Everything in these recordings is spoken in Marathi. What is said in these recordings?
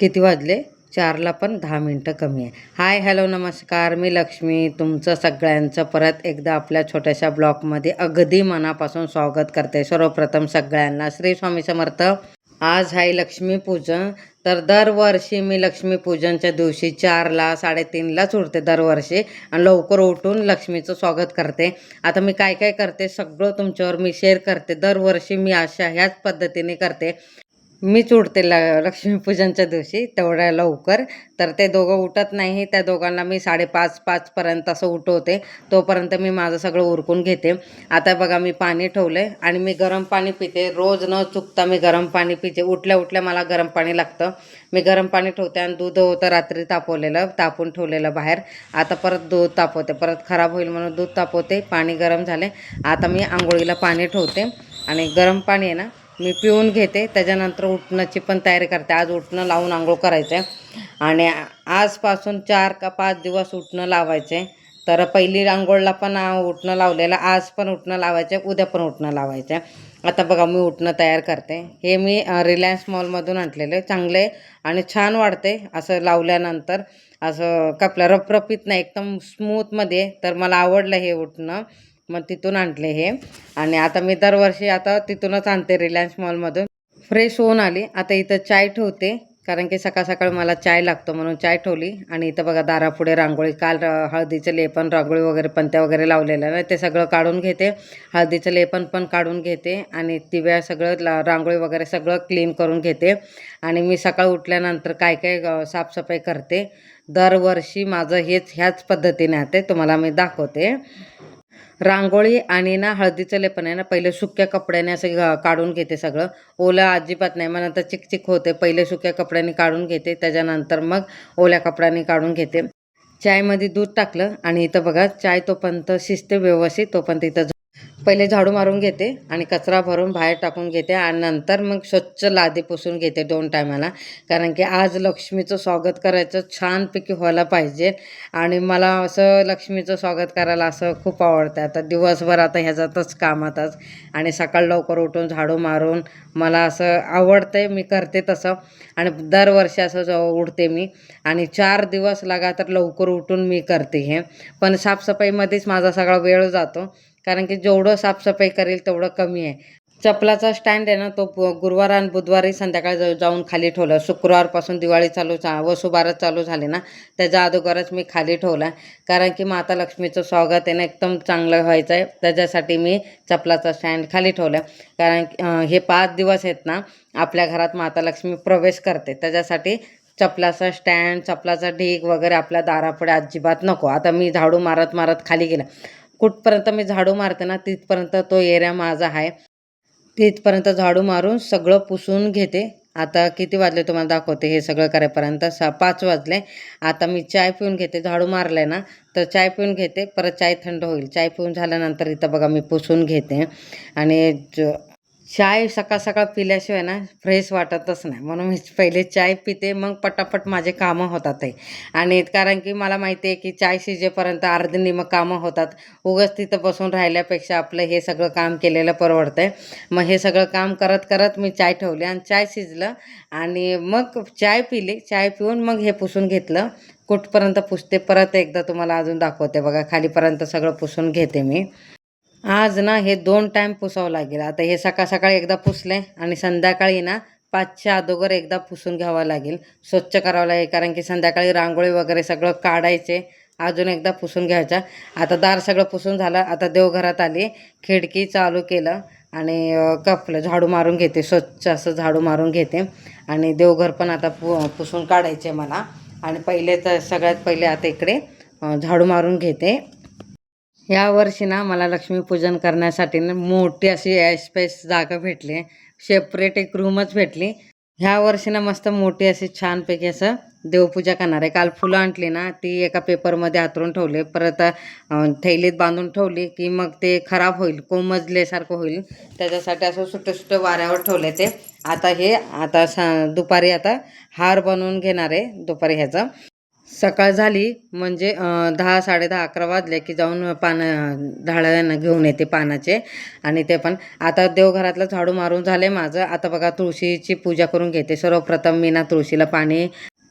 किती वाजले? चारला पण दहा मिनटं कमी आहे. हाय हॅलो नमस्कार. मी लक्ष्मी. तुमचं सगळ्यांचं परत एकदा आपल्या छोट्याशा ब्लॉगमध्ये अगदी मनापासून स्वागत करते. सर्वप्रथम सगळ्यांना श्री स्वामी समर्थ. आज आहे लक्ष्मीपूजन. तर दरवर्षी मी लक्ष्मीपूजनच्या दिवशी चारला साडेतीनलाच उठते दरवर्षी आणि लवकर उठून लक्ष्मीचं स्वागत करते. आता मी काय काय करते सगळं तुमच्यावर मी शेअर करते. दरवर्षी मी अशा ह्याच पद्धतीने करते. मीच उठते ल लक्ष्मीपूजनच्या दिवशी तेवढ्या लवकर. तर ते दोघं उठत नाही त्या दोघांना मी साडेपाच पाचपर्यंत असं उठवते. तोपर्यंत मी माझं सगळं उरकून घेते. आता बघा मी पाणी ठेवलं आहे आणि मी गरम पाणी पिते. रोज न चुकता मी गरम पाणी पिते. उठल्या उठल्या मला गरम पाणी लागतं. मी गरम पाणी ठेवते आणि दूध होतं रात्री तापवलेलं तापून ठेवलेलं बाहेर. आता परत दूध तापवते. परत खराब होईल म्हणून दूध तापवते. पाणी गरम झाले. आता मी आंघोळीला पाणी ठेवते. आणि गरम पाणी आहे ना मी पिऊन घेते त्याच्यानंतर उठण्याची पण तयारी करते. आज उठणं लावून आंघोळ करायचं. आहे आणि आजपासून चार का पाच दिवस उठणं लावायचं. आहे तर पहिली आंघोळला पण उठणं लावलेलं आज पण उठणं लावायचं आहे उद्या पण उठणं लावायचं. आहे आता बघा मी उठणं तयार करते. हे मी रिलायन्स मॉलमधून आणलेले चांगले आणि छान वाढते असं लावल्यानंतर. असं कपला रपरपीत नाही एकदम स्मूथमध्ये आहे. तर मला आवडलं हे उठणं मग तिथून आणले हे. आणि आता मी दरवर्षी आता तिथूनच आणते रिलायन्स मॉलमधून फ्रेश होऊन आली. आता इथं चाय ठेवते. कारण की सकाळ सकाळ मला चाय लागतो म्हणून चाय ठेवली. आणि इथं बघा दारापुढे रांगोळी काल र- हळदीचं लेपन रांगोळी वगैरे पंत्या वगैरे लावलेलं ना ते सगळं काढून घेते. हळदीचं लेपन पण काढून घेते. आणि दिव्या सगळं ला रांगोळी वगैरे सगळं क्लीन करून घेते. आणि मी सकाळ उठल्यानंतर काय काय साफसफाई करते. दरवर्षी माझं हेच ह्याच पद्धतीने आहे तुम्हाला मी दाखवते. रांगोळी आणि ना हळदीचं लेपन आहे ना पहिले सुक्या कपड्याने असं काढून घेते सगळं. ओलं अजिबात नाही मग नंतर चिकचिक होते. पहिले सुक्या कपड्याने काढून घेते त्याच्यानंतर मग ओल्या कपड्याने काढून घेते. चायमध्ये दूध टाकलं आणि इथं बघा चाय तोपर्यंत शिजते व्यवस्थित तोपर्यंत इथं पहिले झाडू मारून घेते आणि कचरा भरून बाहेर टाकून घेते आणि नंतर मग स्वच्छ लादी पुसून घेते दोन टायमाला. कारण की आज लक्ष्मीचं स्वागत करायचं छानपैकी व्हायला पाहिजे आणि मला असं लक्ष्मीचं स्वागत करायला असं खूप आवडतं आता दिवसभर आता ह्याच्यातच कामातच आणि सकाळ लवकर उठून झाडू मारून मला असं आवडतंय मी करते तसं. आणि दरवर्षी असं ज- उठते मी. आणि चार दिवस लगातार लवकर उठून मी करते हे. पण साफसफाईमध्येच माझा सगळा वेळ जातो. कारण की जेवढं साफसफाई करेल तेवढं कमी आहे. चपलाचा स्टँड आहे ना तो गुरुवार आणि बुधवारी संध्याकाळी जाऊ जाऊन खाली ठेवला. शुक्रवारपासून दिवाळी चालू चा वसुबारस चालू झाले ना त्याच्या अगोदरच मी खाली ठेवला कारण की माता लक्ष्मीचं स्वागत आहे ना एकदम चांगलं व्हायचं आहे. त्याच्यासाठी मी चपलाचा स्टँड खाली ठेवला कारण हे पाच दिवस आहेत ना आपल्या घरात माता लक्ष्मी प्रवेश करते. त्याच्यासाठी चपलाचा स्टँड चपलाचा ढीग वगैरे आपल्या दारापुढे अजिबात नको. आता मी झाडू मारत मारत खाली गेला. कुठपर्यंत मी झाडू मारते ना तिथपर्यंत तो एरिया माझा आहे. तिथपर्यंत झाडू मारून सगळं पुसून घेते. आता किती वाजले तुम्हाला दाखवते हे सगळं करेपर्यंत सा पाच वाजले. आता मी चाय पिऊन घेते झाडू मारलं ना तर चाय पिऊन घेते परत चाय थंड होईल. चाय पिऊन झाल्यानंतर इथं बघा मी पुसून घेते. आणि ज- चाय सकाळ सकाळ पिल्याशिवाय ना फ्रेश वाटतच नाही. म्हणून मी पहिले चाय पिते मग पटापट माझे कामं होतात आहे आणि कारण की मला माहिती आहे की चाय शिजेपर्यंत अर्धी निमक कामं होतात. उगाच तिथं बसून राहिल्यापेक्षा आपलं हे सगळं काम केलेलं परवडतं आहे मग हे सगळं काम करत करत मी चाय ठेवली आणि चाय शिजलं. आणि मग चाय पिली. चाय पिऊन मग हे पुसून घेतलं. कुठपर्यंत पुसते परत एकदा तुम्हाला अजून दाखवते बघा. खालीपर्यंत सगळं पुसून घेते मी. आज ना हे दोन टाईम पुसावं लागेल. आता हे सकाळ सकाळी एकदा पुसले आणि संध्याकाळी ना पाचच्या अगोदर एकदा पुसून घ्यावं लागेल. स्वच्छ करावं लागेल कारण की संध्याकाळी रांगोळी वगैरे सगळं काढायचे. अजून एकदा पुसून घ्यायचा. आता दार सगळं पुसून झालं. आता देवघरात आली खिडकी चालू केलं आणि कपलं झाडू मारून घेते. स्वच्छ असं झाडू मारून घेते. आणि देवघर पण आता पु पुसून काढायचे मला. आणि पहिले तर सगळ्यात पहिले आता इकडे झाडू मारून घेते. या वर्षी ना मला लक्ष्मीपूजन करण्यासाठी ना मोठी अशी ॲशपेस जागा भेटली. सेपरेट एक रूमच भेटली. ह्या वर्षी ना मस्त मोठी अशी छानपैकी असं देवपूजा करणार आहे. काल फुलं आणली ना ती एका पेपरमध्ये हातरून ठेवले. परत थैलीत बांधून ठेवली की मग ते खराब होईल कोमजल्यासारखं होईल. त्याच्यासाठी असं सुट्टे सुट्टे वाऱ्यावर ठेवले ते. आता हे आता सा दुपारी आता हार बनवून घेणार आहे दुपारी ह्याचा. सकाळ झाली म्हणजे दहा साडेदहा अकरा वाजले की जाऊन पानं झाडांना घेऊन येते पानाचे. आणि ते पण आता देवघरातलं झाडू मारून झाले माझं. आता बघा तुळशीची पूजा करून घेते. सर्वप्रथम मी ना तुळशीला पाणी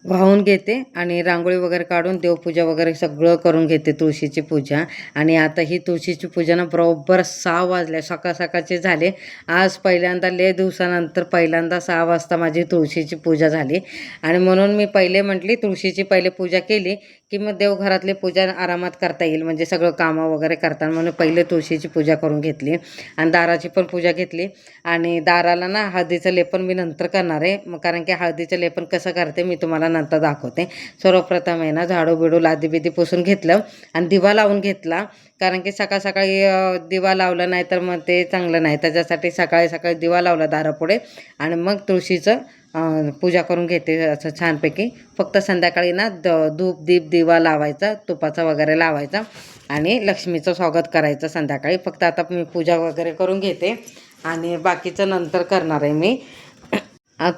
वाहून घेते आणि रांगोळी वगैरे काढून देवपूजा वगैरे सगळं करून घेते तुळशीची पूजा. आणि आता ही तुळशीची पूजा ना बरोबर सहा वाजल्या सकाळ सकाळचे झाले. आज पहिल्यांदा ले दिवसानंतर पहिल्यांदा सहा वाजता माझी तुळशीची पूजा झाली. आणि म्हणून मी पहिले म्हटली तुळशीची पहिले पूजा केली. की मग देवघरातले पूजा आरामात करता येईल म्हणजे सगळं कामं वगैरे करताना म्हणून पहिले तुळशीची पूजा करून घेतली आणि दाराची पण पूजा घेतली. आणि दाराला ना हळदीचं लेपन मी नंतर करणार आहे मग कारण की हळदीचं लेपन कसं करते मी तुम्हाला नंतर दाखवते. सर्वप्रथम आहे ना झाडू बिडू लादी बिदी पुसून घेतलं आणि दिवा लावून घेतला. कारण की सकाळ सकाळी दिवा लावला नाही तर मग ते चांगलं नाही. त्याच्यासाठी सकाळी सकाळी दिवा लावला दारापुढे आणि मग तुळशीचं पूजा करून घेते असं छानपैकी. फक्त संध्याकाळी ना द धूप दीप दिवा लावायचा तुपाचा वगैरे लावायचा आणि लक्ष्मीचं स्वागत करायचं संध्याकाळी. फक्त आता मी पूजा वगैरे करून घेते आणि बाकीचं नंतर करणार आहे मी.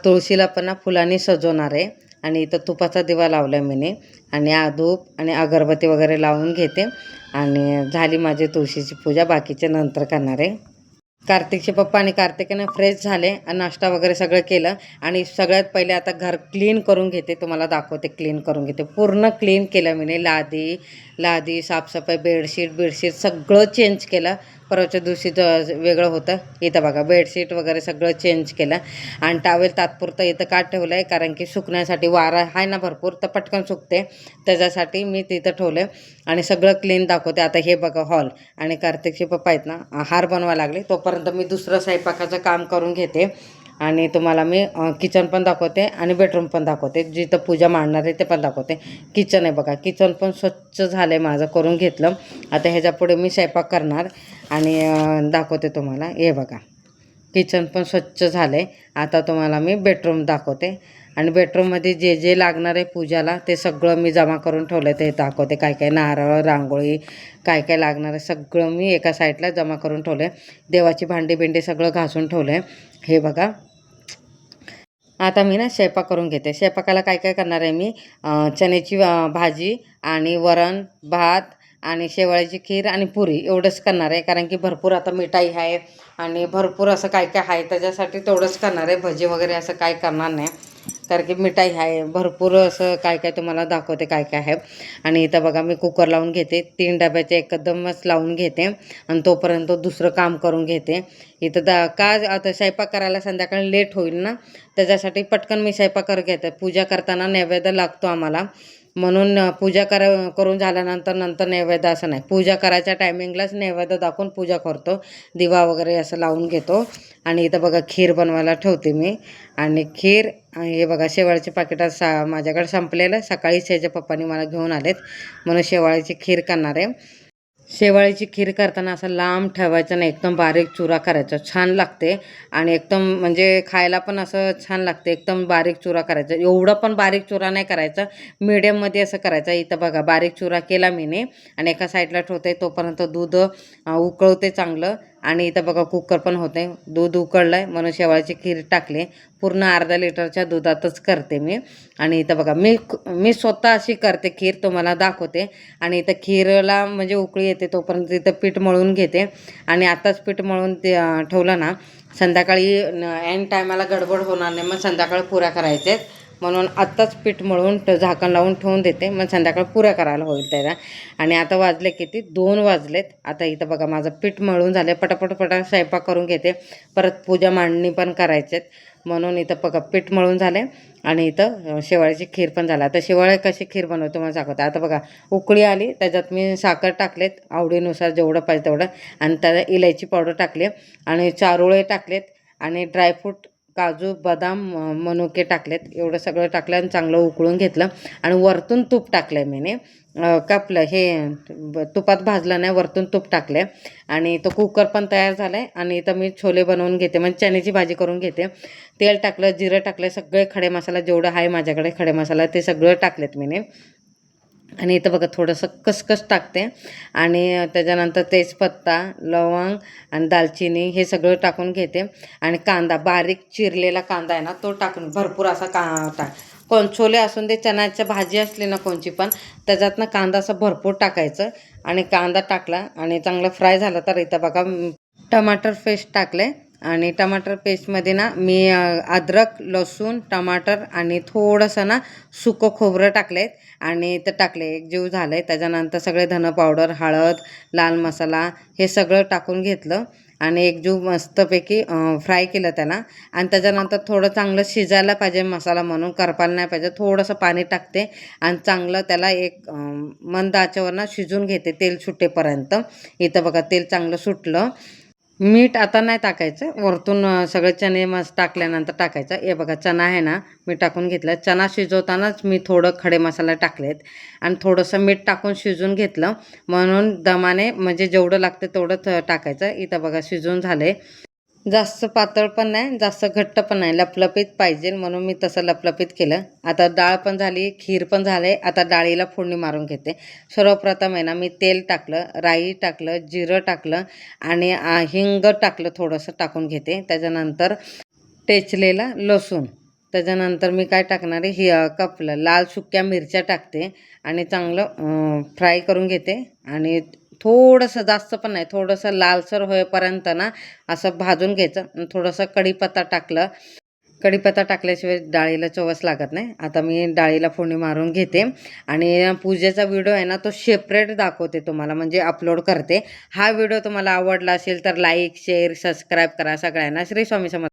तुळशीला पण ना फुलांनी सजवणार आहे आणि इथं तुपाचा दिवा लावला आहे मीने आणि धूप आणि अगरबत्ती वगैरे लावून घेते आणि झाली माझी तुळशीची पूजा बाकीचे नंतर करणार आहे. कार्तिकचे पप्पा आणि कार्तिकेनं फ्रेश झाले आणि नाश्ता वगैरे सगळं केलं. आणि सगळ्यात पहिले आता घर क्लीन करून घेते. तुम्हाला दाखवते क्लीन करून घेते. पूर्ण क्लीन केलं मी लादी लादी साफसफाई बेडशीट बेडशीट सगळं चेंज केलं. परवाच्या दिवशी ज- वेगळं होतं. इथं बघा बेडशीट वगैरे सगळं चेंज केलं. आणि टावेल तात्पुरतं इथं का ठेवलं आहे कारण की सुकण्यासाठी वारा आहे ना भरपूर तर पटकन सुकते. त्याच्यासाठी मी तिथं ठेवलं आणि सगळं क्लीन दाखवते. आता हे बघा हॉल आणि कार्तिकचे पप्पा आहेत ना हार बनवा लागले. तोपर्यंत मी दुसरं स्वयंपाकाचं काम करून घेते. आणि तुम्हाला मी किचन पण दाखवते आणि बेडरूम पण दाखवते. जिथं पूजा मांडणार आहे ते पण दाखवते. किचन आहे बघा किचन पण स्वच्छ झालं आहे माझं करून घेतलं. आता ह्याच्या पुढे मी स्वयंपाक करणार आणि दाखवते तुम्हाला. हे बघा किचन पण स्वच्छ झालं आहे आता तुम्हाला मी बेडरूम दाखवते. आणि बेडरूममध्ये जे जे लागणार आहे पूजाला ते सगळं मी जमा करून ठेवलं ते दाखवते काय काय नारळ रांगोळी काय काय लागणार आहे सगळं मी एका साईडला जमा करून ठेवलं आहे देवाची भांडी बिंडी सगळं घासून ठेवलं आहे हे बघा आता मी ना स्वयंपाक करून घेते. स्वयंपाकाला काय काय करणार आहे मी? चण्याची भाजी आणि वरण भात आणि शेवळ्याची खीर आणि पुरी एवढंच करणार आहे. कारण की भरपूर आता मिठाई आहे आणि भरपूर असं काय काय आहे त्याच्यासाठी तेवढंच करणार आहे. भजी वगैरे असं काय करणार नाही. कारण की मिठाई आहे. भरपूर असं काय काय तुम्हाला दाखवते काय काय आहे. आणि इथं बघा मी कुकर लावून घेते. तीन डब्याचे एकदमच लावून घेते. आणि तोपर्यंत दुसरं काम करून घेते. इथं दा का आता स्वयंपाक करायला संध्याकाळी लेट होईल ना? त्याच्यासाठी पटकन मी स्वयंपाक कर घेते. पूजा करताना नैवेद्य लागतो आम्हाला. म्हणून पूजा करा करून झाल्यानंतर नंतर नैवेद्य असं नाही. पूजा करायच्या टायमिंगलाच नैवेद्य दाखवून पूजा करतो. दिवा वगैरे असं लावून घेतो. आणि इथं बघा खीर बनवायला ठेवते मी. आणि खीर हे बघा शेवाळ्याचे पाकिट सा माझ्याकडे संपलेलं. सकाळी सकाळीच ह्याच्या पप्पांनी मला घेऊन आलेत. म्हणून शेवाळ्याची खीर करणार आहे. शेवाळीची खीर करताना असं लांब ठेवायचं नाही एकदम बारीक चुरा करायचा. छान लागते. आणि एकदम म्हणजे खायला पण असं छान लागते. एकदम बारीक चुरा करायचा. एवढं पण बारीक चुरा नाही करायचा. मिडियममध्ये असं करायचं. इथं बघा बारीक चुरा केला मी आणि एका साईडला ठेवते तोपर्यंत दूध उकळवते उकळते चांगलं. आणि इथं बघा कुकर पण होते दूध उकळलं आहे म्हणून शेवाळ्याची खीर टाकली. पूर्ण अर्धा लिटरच्या दुधातच करते मी. आणि इथं बघा मी मी स्वतः अशी करते खीर तुम्हाला दाखवते. आणि इथं खीरला म्हणजे उकळी येते तोपर्यंत तिथं पीठ मळून घेते. आणि आताच पीठ मळून ते ठेवलं ना संध्याकाळी एन टायमाला गडबड होणार नाही. मग संध्याकाळी पुऱ्या करायच्या आहेत म्हणून आत्ताच पीठ मळून झाकण लावून ठेवून देते. मग संध्याकाळ पुऱ्या करायला होईल त्याला. आणि आता वाजले किती? दोन वाजलेत. आता इथं बघा माझं पीठ मळून झालं पटापट पटा स्वयंपाक करून घेते. परत पूजा मांडणी पण करायचे म्हणून इथं बघा पीठ मळून झाले आणि इथं शेवाळ्याची खीर पण झाला. आता शेवाळे कशी खीर बनवतो मला दाखवते आता बघा उकळी आली त्याच्यात मी साखर टाकलेत. आवडीनुसार जेवढं पाहिजे तेवढं. आणि त्याला इलायची पावडर टाकली आणि चारोळे टाकलेत. आणि ड्रायफ्रूट काजू बदाम मनुके टाकलेत. एवढं सगळं टाकलं आणि चांगलं उकळून घेतलं. आणि वरतून तूप टाकलं आहे मीने कापलं हे तुपात भाजलं नाही वरतून तूप टाकलं आणि तो कुकर पण तयार झाला आहे आणि इथं मी छोले बनवून घेते. म्हणजे चण्याची भाजी करून घेते. तेल टाकलं जिरं टाकलं सगळे खडे मसाला जेवढं आहे माझ्याकडे खडे मसाला ते सगळं टाकलेत मीने. आणि इथं बघा थोडंसं कसकस टाकते. आणि त्याच्यानंतर तेजपत्ता लवंग आणि दालचिनी हे सगळं टाकून घेते. आणि कांदा बारीक चिरलेला कांदा आहे ना तो टाकून भरपूर असा का टाक कोण छोले असून दे चण्याची भाजी असली ना कोणची पण त्याच्यातनं कांदा असं भरपूर टाकायचं. आणि कांदा टाकला आणि चांगलं फ्राय झालं तर इथं बघा टमाटर पेस्ट टाकले. आणि टमाटर पेस्टमध्ये ना मी अद्रक लसूण टमाटर आणि थोडंसं ना सुकं खोबरं टाकलेत आणि ते टाकले एक जीव झालं आहे त्याच्यानंतर सगळे धनं पावडर हळद लाल मसाला हे सगळं टाकून घेतलं आणि एक जीव मस्तपैकी फ्राय केलं त्याला. आणि त्याच्यानंतर थोडं चांगलं शिजायला पाहिजे मसाला म्हणून करपायला नाही पाहिजे थोडंसं पाणी टाकते आणि चांगलं त्याला एक अं, मंद आचेवरनं शिजून घेते तेल सुटेपर्यंत. इथं बघा तेल चांगलं सुटलं. मीठ आता नाही टाकायचं. वरतून सगळे चणे मस्त टाकल्यानंतर टाकायचं. हे बघा चणा आहे ना मी टाकून घेतलं. चणा शिजवतानाच मी थोडं खडे मसाला टाकलेत. आणि थोडंसं मीठ टाकून शिजून घेतलं. म्हणून दमाने म्हणजे जेवढं लागतं तेवढं टाकायचं. इथं बघा शिजून झाले जास्त पातळ पण नाही जास्त घट्ट पण नाही. लपलपीत पाहिजे म्हणून मी तसं लपलपीत केलं. आता डाळ पण झाली खीर पण झाले. आता डाळीला फोडणी मारून घेते. सर्वप्रथम आहे ना मी तेल टाकलं राई टाकलं जिरं टाकलं आणि हिंग टाकलं थोडंसं टाकून घेते. त्याच्यानंतर टेचलेला लसूण. त्याच्यानंतर मी काय टाकणार आहे? हि कपलं. लाल सुक्या मिरच्या टाकते आणि चांगलं फ्राय करून घेते आणि थोडंसं जास्त पण नाही थोडंसं लालसर होईपर्यंत ना असं भाजून घ्यायचं थोडंसं कढीपत्ता टाकलं. कढीपत्ता टाकल्याशिवाय डाळीला चवच लागत नाही. आता मी डाळीला फोडणी मारून घेते आणि पूजेचा व्हिडिओ आहे ना तो सेपरेट दाखवते तुम्हाला म्हणजे अपलोड करते. हा व्हिडिओ तुम्हाला आवडला असेल तर लाईक शेअर सबस्क्राईब करा सगळ्यांना. श्री स्वामी समर्थ